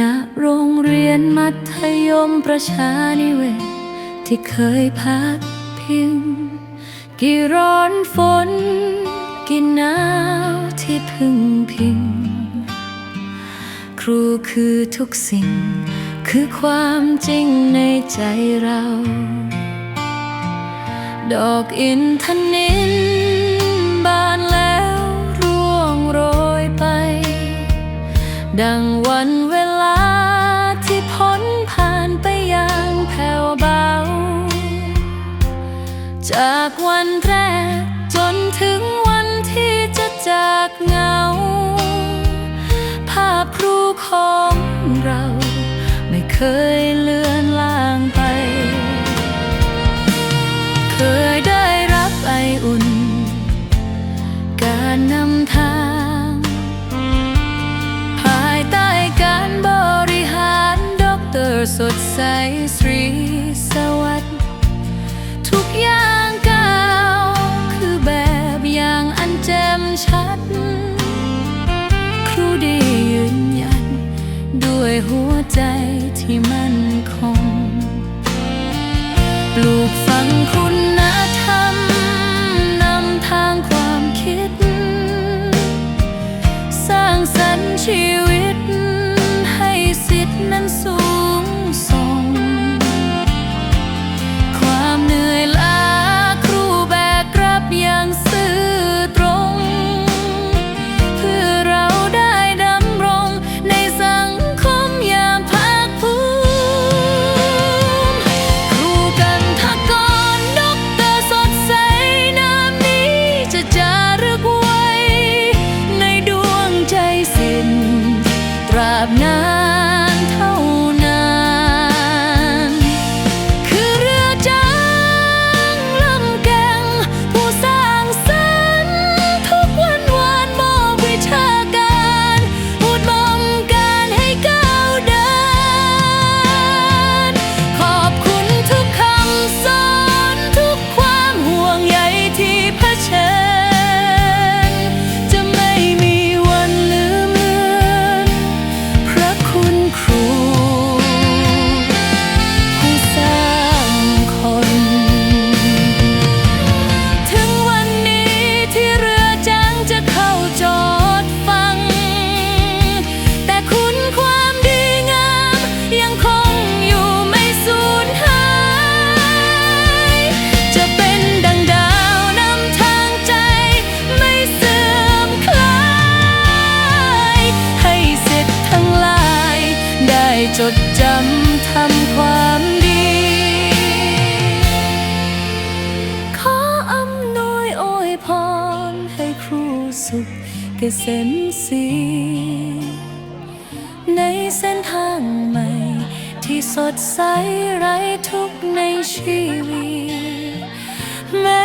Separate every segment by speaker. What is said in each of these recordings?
Speaker 1: ณโรงเรียนมัธยมประชานิเวศ ที่เคยพักพิง กี่ร้อนฝน กี่หนาวที่พึ่งพิง ครูคือทุกสิ่ง คือความจริงในใจเรา ดอกอินทนิลบานแล้วร่วงโรยไป ดังวัน จากวันแรก จนถึงวันที่จะจากเงา ภาพครูของเราไม่เคย หัวใจที่มั่นคง ปลูกฝังคุณธรรมนำทางความคิด สร้างสรรค์ชีวิต ราบนา เกษมสีในเส้นทางใหม่ ที่สดใสไร้ทุกในชีวิตแม้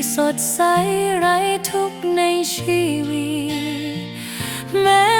Speaker 1: ่สดใสไร้ทุกข์ในชีวิตแม้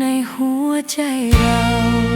Speaker 1: ในหัวใจเรา